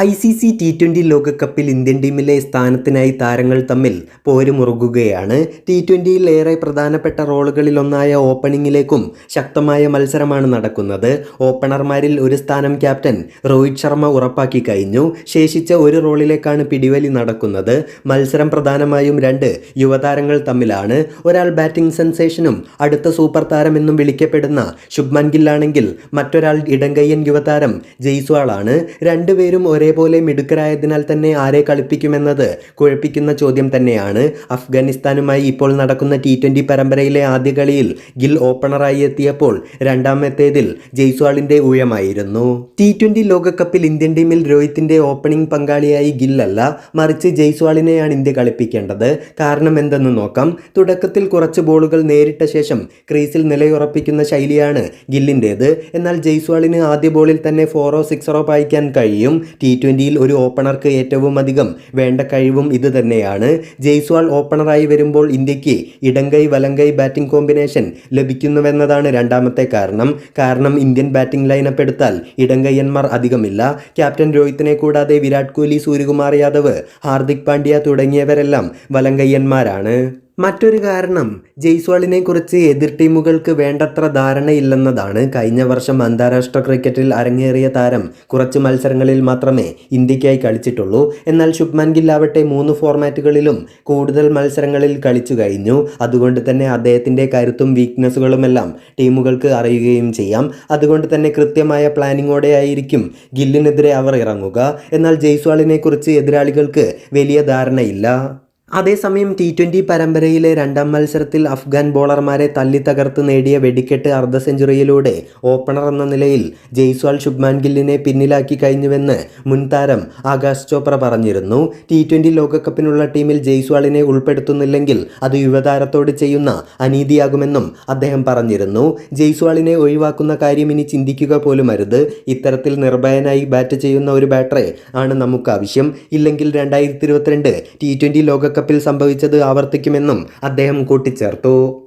I C C T twenty ലോകകപ്പിൽ Indian ടീമിലെ സ്ഥാനത്തിനായി താരങ്ങൾ തമ്മിൽ പോരുമുറുകുകയാണ് ടി ട്വന്റിയിൽ ഏറെ പ്രധാനപ്പെട്ട റോളുകളിലൊന്നായ ഓപ്പണിങ്ങിലേക്കും ശക്തമായ മത്സരമാണ് നടക്കുന്നത്. ഓപ്പണർമാരിൽ ഒരു സ്ഥാനം ക്യാപ്റ്റൻ രോഹിത് ശർമ്മ ഉറപ്പാക്കി കഴിഞ്ഞു. ശേഷിച്ച ഒരു റോളിലേക്കാണ് പിടിവലി നടക്കുന്നത്. മത്സരം പ്രധാനമായും രണ്ട് യുവതാരങ്ങൾ തമ്മിലാണ്. ഒരാൾ ബാറ്റിംഗ് സെൻസേഷനും അടുത്ത സൂപ്പർ താരമെന്നും വിളിക്കപ്പെടുന്ന ശുഭ്മാൻ ഗില്ലാണെങ്കിൽ മറ്റൊരാൾ ഇടങ്കയ്യൻ യുവതാരം ജയ്സ്വാളാണ്. രണ്ടുപേരും ഒരേപോലെ മിടുക്കരായതിനാൽ തന്നെ ആരെ കളിപ്പിക്കുമെന്നത് കുഴപ്പിക്കുന്ന ചോദ്യം തന്നെയാണ്. അഫ്ഗാനിസ്ഥാനുമായി ഇപ്പോൾ നടക്കുന്ന ടി ട്വന്റി പരമ്പരയിലെ ആദ്യ കളിയിൽ ഗിൽ ഓപ്പണറായി എത്തിയപ്പോൾ രണ്ടാമത്തേതിൽ ജയ്സ്വാളിന്റെ ഊഴമായിരുന്നു. ടി ട്വന്റി ലോകകപ്പിൽ ഇന്ത്യൻ ടീമിൽ രോഹിത്തിന്റെ ഓപ്പണിംഗ് പങ്കാളിയായി ഗില്ലല്ല മറിച്ച് ജയ്സ്വാളിനെയാണ് ഇന്ത്യ കളിപ്പിക്കേണ്ടത്. കാരണം എന്തെന്ന് നോക്കാം. തുടക്കത്തിൽ കുറച്ച് ബോളുകൾ നേരിട്ട ശേഷം ക്രീസിൽ നിലയുറപ്പിക്കുന്ന ശൈലിയാണ് ഗില്ലിന്റേത് എന്നാൽ ജയ്സ്വാളിന് ആദ്യ ബോളിൽ തന്നെ ഫോറോ സിക്സറോ പായിക്കാൻ കഴിയും. ടി ട്വന്റിയിൽ ഒരു ഓപ്പണർക്ക് ഏറ്റവും അധികം വേണ്ട കഴിവും ഇത് തന്നെയാണ്. ജയ്സ്വാൾ ഓപ്പണറായി വരുമ്പോൾ ഇന്ത്യയ്ക്ക് ഇടങ്കൈ വലങ്കൈ ബാറ്റിംഗ് കോമ്പിനേഷൻ ലഭിക്കുന്നുവെന്നതാണ് രണ്ടാമത്തെ കാരണം. കാരണം ഇന്ത്യൻ ബാറ്റിംഗ് ലൈനപ്പ് എടുത്താൽ ഇടങ്കയ്യന്മാർ അധികമില്ല. ക്യാപ്റ്റൻ രോഹിത്തിനെ കൂടാതെ വിരാട് കോഹ്ലി സൂര്യകുമാർ യാദവ് ഹാർദിക് പാണ്ഡ്യ തുടങ്ങിയവരെല്ലാം വലങ്കയ്യന്മാരാണ് മറ്റൊരു കാരണം ജയ്സ്വാളിനെ കുറിച്ച് എതിർ ടീമുകൾക്ക് വേണ്ടത്ര ധാരണയില്ലെന്നതാണ് കഴിഞ്ഞ വർഷം അന്താരാഷ്ട്ര ക്രിക്കറ്റിൽ അരങ്ങേറിയ താരം. കുറച്ച് മത്സരങ്ങളിൽ മാത്രമേ ഇന്ത്യക്കായി കളിച്ചിട്ടുള്ളൂ. എന്നാൽ ശുഭ്മാൻ ഗില്ലാവട്ടെ മൂന്ന് ഫോർമാറ്റുകളിലും കൂടുതൽ മത്സരങ്ങളിൽ കളിച്ചു കഴിഞ്ഞു. അതുകൊണ്ട് തന്നെ അദ്ദേഹത്തിന്റെ കരുത്തും വീക്ക്നെസ്സുകളുമെല്ലാം ടീമുകൾക്ക് അറിയുകയും ചെയ്യാം. അതുകൊണ്ട് തന്നെ കൃത്യമായ പ്ലാനിങ്ങോടെയായിരിക്കും ഗില്ലിനെതിരെ അവർ ഇറങ്ങുക. എന്നാൽ ജയ്സ്വാളിനെക്കുറിച്ച് എതിരാളികൾക്ക് വലിയ ധാരണയില്ല. അതേസമയം ടി ട്വന്റി പരമ്പരയിലെ രണ്ടാം മത്സരത്തിൽ അഫ്ഗാൻ ബോളർമാരെ തല്ലി തകർത്ത് നേടിയ വെടിക്കെട്ട് അർദ്ധ സെഞ്ചുറിയിലൂടെ ഓപ്പണർ എന്ന നിലയിൽ ജയ്സ്വാൾ ശുഭ്മാൻ ഗില്ലിനെ പിന്നിലാക്കി കഴിഞ്ഞുവെന്ന് മുൻ താരം ആകാശ് ചോപ്ര പറഞ്ഞിരുന്നു. ടി ട്വന്റി ലോകകപ്പിനുള്ള ടീമിൽ ജയ്സ്വാളിനെ ഉൾപ്പെടുത്തുന്നില്ലെങ്കിൽ അത് യുവതാരത്തോട് ചെയ്യുന്ന അനീതിയാകുമെന്നും അദ്ദേഹം പറഞ്ഞിരുന്നു. ജയ്സ്വാളിനെ ഒഴിവാക്കുന്ന കാര്യം ഇനി ചിന്തിക്കുക പോലും അരുത്. ഇത്തരത്തിൽ നിർഭയനായി ബാറ്റ് ചെയ്യുന്ന ഒരു ബാറ്ററെ ആണ് നമുക്ക് ആവശ്യം ഇല്ലെങ്കിൽ രണ്ടായിരത്തി ഇരുപത്തിരണ്ട് ടി ട്വന്റി ലോകകപ്പിൽ സംഭവിച്ചത് ആവർത്തിക്കുമെന്നും അദ്ദേഹം കൂട്ടിച്ചേർത്തു.